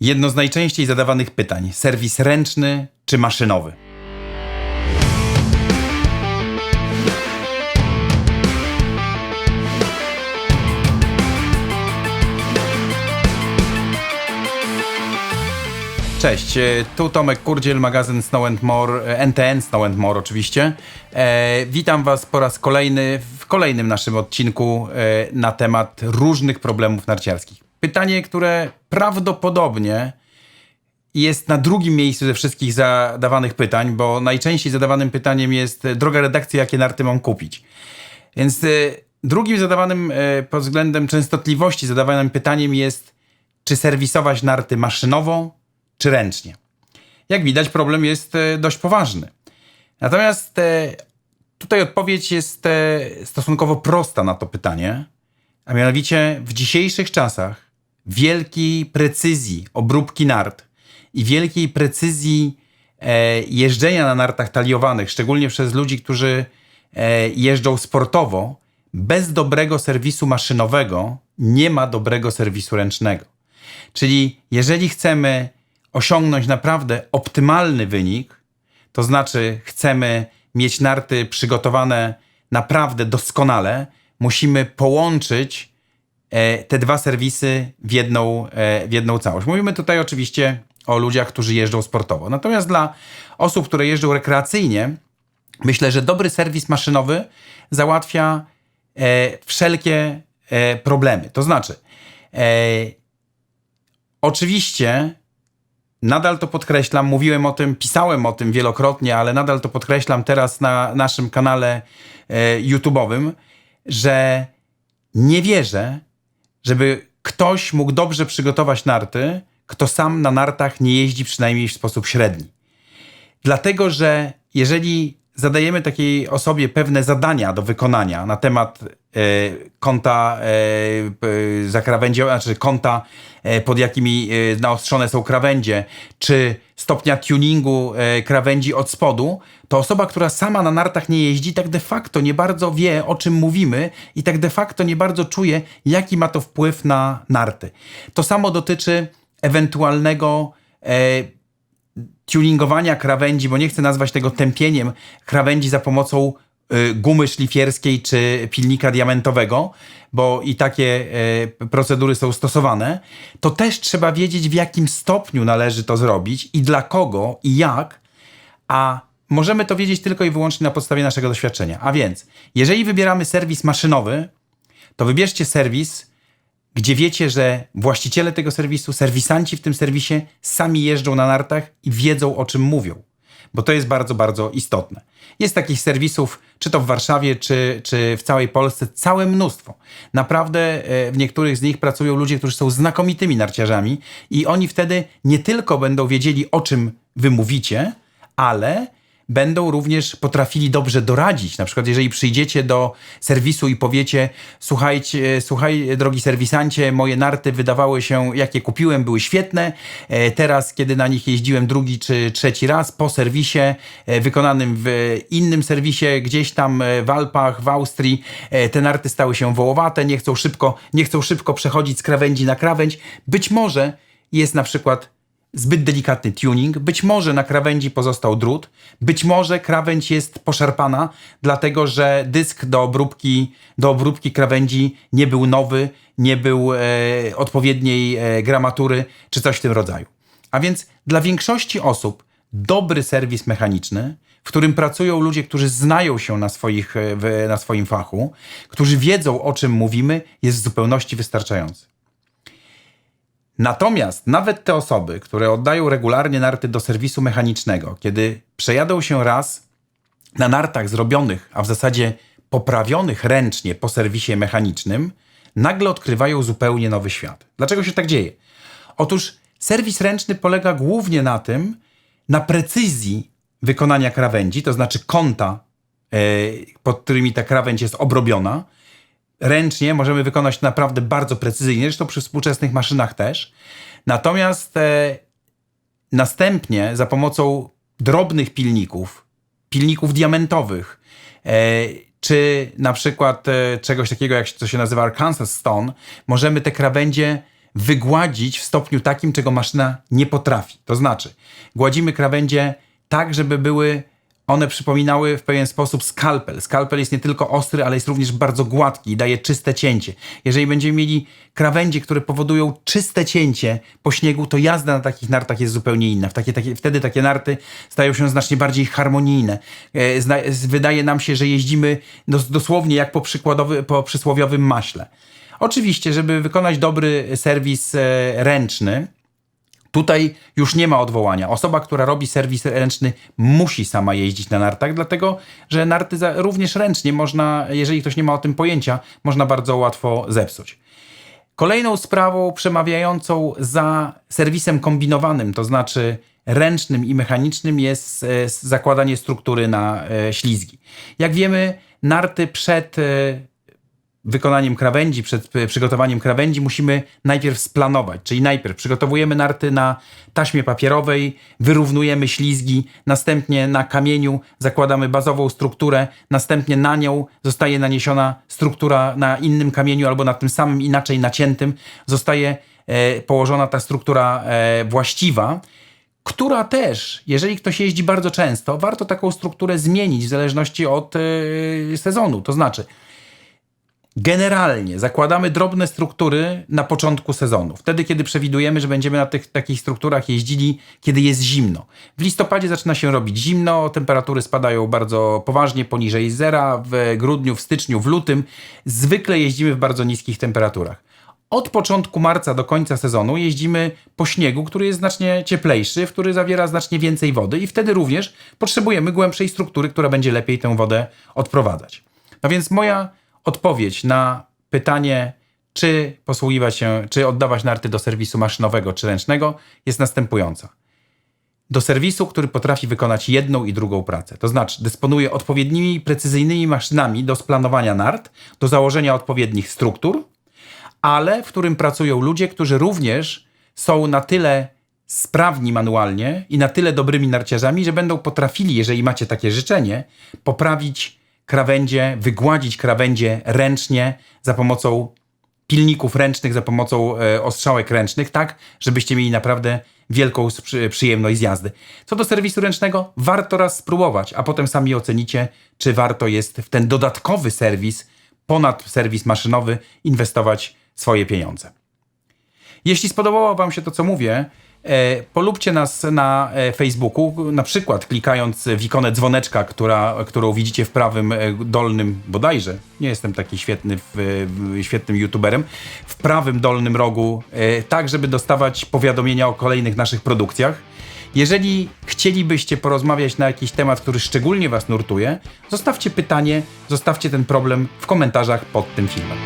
Jedno z najczęściej zadawanych pytań: serwis ręczny czy maszynowy? Cześć, e, tu Tomek Kurdziel, magazyn Snow and More, e, NTN Snow and More oczywiście. E, witam Was po raz kolejny w kolejnym naszym odcinku e, na temat różnych problemów narciarskich. Pytanie, które prawdopodobnie jest na drugim miejscu ze wszystkich zadawanych pytań, bo najczęściej zadawanym pytaniem jest droga redakcji, jakie narty mam kupić. Więc e, drugim zadawanym e, pod względem częstotliwości zadawanym pytaniem jest, czy serwisować narty maszynowo, czy ręcznie. Jak widać, problem jest e, dość poważny. Natomiast tutaj odpowiedź jest stosunkowo prosta na to pytanie, a mianowicie w dzisiejszych czasach wielkiej precyzji obróbki nart i wielkiej precyzji e, jeżdżenia na nartach taliowanych, szczególnie przez ludzi, którzy e, jeżdżą sportowo, bez dobrego serwisu maszynowego nie ma dobrego serwisu ręcznego. Czyli jeżeli chcemy osiągnąć naprawdę optymalny wynik, to znaczy chcemy mieć narty przygotowane naprawdę doskonale, musimy połączyć te dwa serwisy w jedną, e, w jedną całość. Mówimy tutaj oczywiście o ludziach, którzy jeżdżą sportowo. Natomiast dla osób, które jeżdżą rekreacyjnie, myślę, że dobry serwis maszynowy załatwia e, wszelkie e, problemy. To znaczy, e, oczywiście nadal to podkreślam, mówiłem o tym, pisałem o tym wielokrotnie, ale nadal to podkreślam teraz na naszym kanale e, YouTube'owym, że nie wierzę, żeby ktoś mógł dobrze przygotować narty, kto sam na nartach nie jeździ przynajmniej w sposób średni. Dlatego, że jeżeli zadajemy takiej osobie pewne zadania do wykonania na temat e, kąta e, za krawędzie, znaczy kąta, e, pod jakimi e, naostrzone są krawędzie, czy stopnia tuningu e, krawędzi od spodu, to osoba, która sama na nartach nie jeździ, tak de facto nie bardzo wie, o czym mówimy i tak de facto nie bardzo czuje, jaki ma to wpływ na narty. To samo dotyczy ewentualnego e, tuningowania krawędzi, bo nie chcę nazwać tego tępieniem krawędzi za pomocą gumy szlifierskiej czy pilnika diamentowego, bo i takie y, procedury są stosowane, to też trzeba wiedzieć, w jakim stopniu należy to zrobić i dla kogo i jak, a możemy to wiedzieć tylko i wyłącznie na podstawie naszego doświadczenia. A więc, jeżeli wybieramy serwis maszynowy, to wybierzcie serwis, gdzie wiecie, że właściciele tego serwisu, serwisanci w tym serwisie sami jeżdżą na nartach i wiedzą o czym mówią. Bo to jest bardzo, bardzo istotne. Jest takich serwisów, czy to w Warszawie, czy, czy w całej Polsce, całe mnóstwo. Naprawdę e, w niektórych z nich pracują ludzie, którzy są znakomitymi narciarzami i oni wtedy nie tylko będą wiedzieli, o czym wy mówicie, ale będą również potrafili dobrze doradzić. Na przykład, jeżeli przyjdziecie do serwisu i powiecie: Słuchajcie, słuchaj, drogi serwisancie, moje narty wydawały się, jakie kupiłem, były świetne. E, Teraz, kiedy na nich jeździłem drugi czy trzeci raz po serwisie, e, wykonanym w innym serwisie, gdzieś tam e, w Alpach, w Austrii, te narty stały się wołowate, nie chcą szybko, nie chcą szybko przechodzić z krawędzi na krawędź. Być może jest na przykład zbyt delikatny tuning, być może na krawędzi pozostał drut, być może krawędź jest poszarpana, dlatego że dysk do obróbki, do obróbki krawędzi nie był nowy, nie był e, odpowiedniej e, gramatury, czy coś w tym rodzaju. A więc dla większości osób dobry serwis mechaniczny, w którym pracują ludzie, którzy znają się na, swoich, e, na swoim fachu, którzy wiedzą o czym mówimy, jest w zupełności wystarczający. Natomiast nawet te osoby, które oddają regularnie narty do serwisu mechanicznego, kiedy przejadą się raz na nartach zrobionych, a w zasadzie poprawionych ręcznie po serwisie mechanicznym, nagle odkrywają zupełnie nowy świat. Dlaczego się tak dzieje? Otóż serwis ręczny polega głównie na tym, na precyzji wykonania krawędzi, to znaczy kąta, e, pod którymi ta krawędź jest obrobiona, ręcznie możemy wykonać naprawdę bardzo precyzyjnie, zresztą przy współczesnych maszynach też. Natomiast e, następnie za pomocą drobnych pilników, pilników diamentowych, e, czy na przykład e, czegoś takiego, jak to się nazywa Arkansas Stone, możemy te krawędzie wygładzić w stopniu takim, czego maszyna nie potrafi. To znaczy, gładzimy krawędzie tak, żeby były one przypominały w pewien sposób skalpel. Skalpel jest nie tylko ostry, ale jest również bardzo gładki i daje czyste cięcie. Jeżeli będziemy mieli krawędzie, które powodują czyste cięcie po śniegu, to jazda na takich nartach jest zupełnie inna. W takie, takie, wtedy takie narty stają się znacznie bardziej harmonijne. E, wydaje nam się, że jeździmy dos, dosłownie jak po, przykładowy, po przysłowiowym maśle. Oczywiście, żeby wykonać dobry serwis e, ręczny, Tutaj już nie ma odwołania. Osoba, która robi serwis ręczny, musi sama jeździć na nartach, dlatego że narty również ręcznie można, jeżeli ktoś nie ma o tym pojęcia, można bardzo łatwo zepsuć. Kolejną sprawą przemawiającą za serwisem kombinowanym, to znaczy ręcznym i mechanicznym, jest e, zakładanie struktury na e, ślizgi. Jak wiemy, narty przed e, wykonaniem krawędzi, przed przygotowaniem krawędzi musimy najpierw splanować, czyli najpierw przygotowujemy narty na taśmie papierowej, wyrównujemy ślizgi, następnie na kamieniu zakładamy bazową strukturę, następnie na nią zostaje naniesiona struktura na innym kamieniu albo na tym samym inaczej naciętym, zostaje e, położona ta struktura e, właściwa, która też, jeżeli ktoś jeździ bardzo często, warto taką strukturę zmienić w zależności od e, sezonu. To znaczy, Generalnie zakładamy drobne struktury na początku sezonu. Wtedy, kiedy przewidujemy, że będziemy na tych takich strukturach jeździli, kiedy jest zimno. W listopadzie zaczyna się robić zimno, temperatury spadają bardzo poważnie poniżej zera. W grudniu, w styczniu, w lutym zwykle jeździmy w bardzo niskich temperaturach. Od początku marca do końca sezonu jeździmy po śniegu, który jest znacznie cieplejszy, w który zawiera znacznie więcej wody i wtedy również potrzebujemy głębszej struktury, która będzie lepiej tę wodę odprowadzać. No więc moja odpowiedź na pytanie, czy posługiwać się, czy oddawać narty do serwisu maszynowego czy ręcznego, jest następująca. Do serwisu, który potrafi wykonać jedną i drugą pracę. To znaczy, dysponuje odpowiednimi, precyzyjnymi maszynami do splanowania nart, do założenia odpowiednich struktur, ale w którym pracują ludzie, którzy również są na tyle sprawni manualnie i na tyle dobrymi narciarzami, że będą potrafili, jeżeli macie takie życzenie, poprawić krawędzie, wygładzić krawędzie ręcznie za pomocą pilników ręcznych, za pomocą e, ostrzałek ręcznych, tak, żebyście mieli naprawdę wielką przyjemność z jazdy. Co do serwisu ręcznego, warto raz spróbować, a potem sami ocenicie, czy warto jest w ten dodatkowy serwis, ponad serwis maszynowy, inwestować swoje pieniądze. Jeśli spodobało Wam się to, co mówię, polubcie nas na e, Facebooku, na przykład klikając w ikonę dzwoneczka, która, którą widzicie w prawym e, dolnym, bodajże, nie jestem taki świetny, świetnym youtuberem, w prawym dolnym rogu, tak żeby dostawać powiadomienia o kolejnych naszych produkcjach. Jeżeli chcielibyście porozmawiać na jakiś temat, który szczególnie Was nurtuje, zostawcie pytanie, zostawcie ten problem w komentarzach pod tym filmem.